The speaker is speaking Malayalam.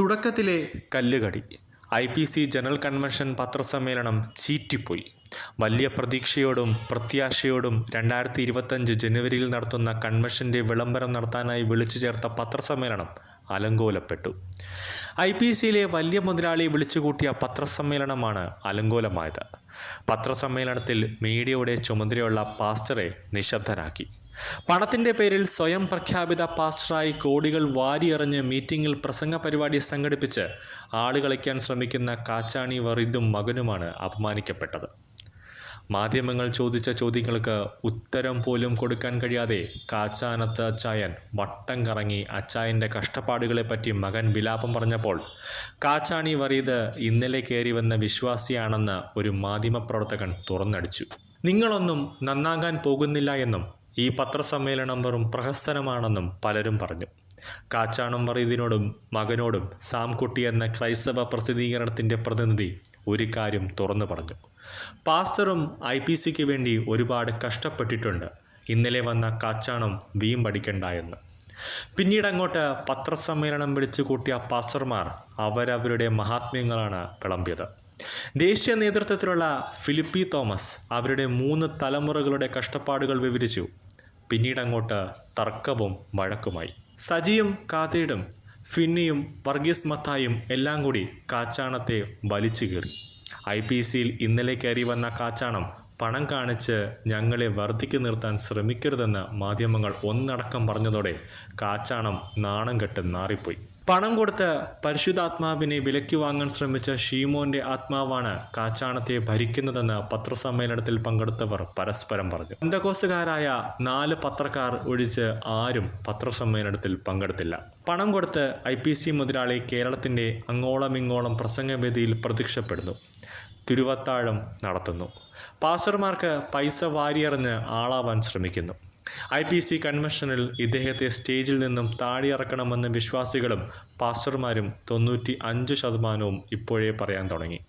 തുടക്കത്തിലെ കല്ലുകടി. I P C general convention പത്രസമ്മേളനം ചീറ്റിപ്പോയി. വലിയ പ്രതീക്ഷയോടും പ്രത്യാശയോടും രണ്ടായിരത്തി ഇരുപത്തഞ്ച് ജനുവരിയിൽ നടത്തുന്ന കൺവെൻഷന്റെ വിളംബരം നടത്താനായി വിളിച്ചു ചേർത്ത പത്രസമ്മേളനം അലങ്കോലപ്പെട്ടു. ഐ പി സിയിലെ വലിയ മുതലാളി വിളിച്ചുകൂട്ടിയ പത്രസമ്മേളനമാണ് അലങ്കോലമായത്. പത്രസമ്മേളനത്തിൽ മീഡിയയുടെ ചുമതലയുള്ള പാസ്റ്ററെ നിശബ്ദരാക്കി പണത്തിന്റെ പേരിൽ സ്വയം പ്രഖ്യാപിത പാസ്റ്ററായി കോടികൾ വാരിയെറിഞ്ഞ് മീറ്റിംഗിൽ പ്രസംഗ പരിപാടി സംഘടിപ്പിച്ച് ആളുകളിക്കാൻ ശ്രമിക്കുന്ന കാച്ചാണി വറിദും മകനുമാണ് അപമാനിക്കപ്പെട്ടത്. മാധ്യമങ്ങൾ ചോദിച്ച ചോദ്യങ്ങൾക്ക് ഉത്തരം പോലും കൊടുക്കാൻ കഴിയാതെ കാച്ചാനത്ത് അച്ചായൻ വട്ടം കറങ്ങി അച്ചായന്റെ കഷ്ടപ്പാടുകളെപ്പറ്റി മകൻ വിലാപം പറഞ്ഞപ്പോൾ കാച്ചാണി വറീദ് ഇന്നലെ കയറി വന്ന വിശ്വാസിയാണെന്ന് ഒരു മാധ്യമപ്രവർത്തകൻ തുറന്നടിച്ചു. നിങ്ങളൊന്നും നന്നാകാൻ പോകുന്നില്ല എന്നും ഈ പത്രസമ്മേളനം വെറും പ്രഹസനമാണെന്നും പലരും പറഞ്ഞു. കാച്ചാണം വറീദിനോടും മകനോടും സാംകുട്ടി എന്ന ക്രൈസ്തവ പ്രസിദ്ധീകരണത്തിന്റെ പ്രതിനിധി ഒരു കാര്യം തുറന്നു പറഞ്ഞു. പാസ്റ്ററും ഐ പി സിക്ക് വേണ്ടി ഒരുപാട് കഷ്ടപ്പെട്ടിട്ടുണ്ട്. ഇന്നലെ വന്ന കാച്ചാണം വീം പഠിക്കണ്ട പിന്നീട് അങ്ങോട്ട് പത്രസമ്മേളനം വിളിച്ചു കൂട്ടിയ പാസ്റ്റർമാർ അവരവരുടെ മഹാത്മ്യങ്ങളാണ് വിളമ്പിയത്. ദേശീയ നേതൃത്വത്തിലുള്ള ഫിലിപ്പി തോമസ് അവരുടെ മൂന്ന് തലമുറകളുടെ കഷ്ടപ്പാടുകൾ വിവരിച്ചു. പിന്നീട് അങ്ങോട്ട് തർക്കവും വഴക്കുമായി. സജിയും കാതേടും ഫിന്നിയും വർഗീസ് മത്തായും എല്ലാം കൂടി കാച്ചാണത്തെ വലിച്ചു കീറി. ഐ പി സിയിൽ ഇന്നലെ കയറി വന്ന കാച്ചാണം പണം കാണിച്ച് ഞങ്ങളെ വർദ്ധിക്കു നിർത്താൻ ശ്രമിക്കരുതെന്ന് മാധ്യമങ്ങൾ ഒന്നടക്കം പറഞ്ഞതോടെ കാച്ചാണം നാണം കെട്ട് നാറിപ്പോയി. പണം കൊടുത്ത് പരിശുദ്ധാത്മാവിനെ വിലയ്ക്ക് വാങ്ങാൻ ശ്രമിച്ച ഷീമോന്റെ ആത്മാവാണ് കാച്ചാണത്തെ ഭരിക്കുന്നതെന്ന് പത്രസമ്മേളനത്തിൽ പങ്കെടുത്തവർ പരസ്പരം പറഞ്ഞു. ബന്ധകോസുകാരായ നാല് പത്രക്കാർ ഒഴിച്ച് ആരും പത്രസമ്മേളനത്തിൽ പങ്കെടുത്തില്ല. പണം കൊടുത്ത് ഐ പി സി മുതലാളി കേരളത്തിന്റെ അങ്ങോളമിങ്ങോളം പ്രസംഗവേദിയിൽ പ്രത്യക്ഷപ്പെടുന്നു. തിരുവത്താഴം നടത്തുന്നു. പാസ്റ്റർമാർക്ക് പൈസ വാരിയെറിഞ്ഞ് ആളാവാൻ ശ്രമിക്കുന്നു. ഐ പി സി കൺവെൻഷനിൽ ഇദ്ദേഹത്തെ സ്റ്റേജിൽ നിന്നും താഴെയിറക്കണമെന്ന് വിശ്വാസികളും പാസ്റ്റർമാരും തൊണ്ണൂറ്റി അഞ്ച് ശതമാനവും ഇപ്പോഴേ പറയാൻ തുടങ്ങി.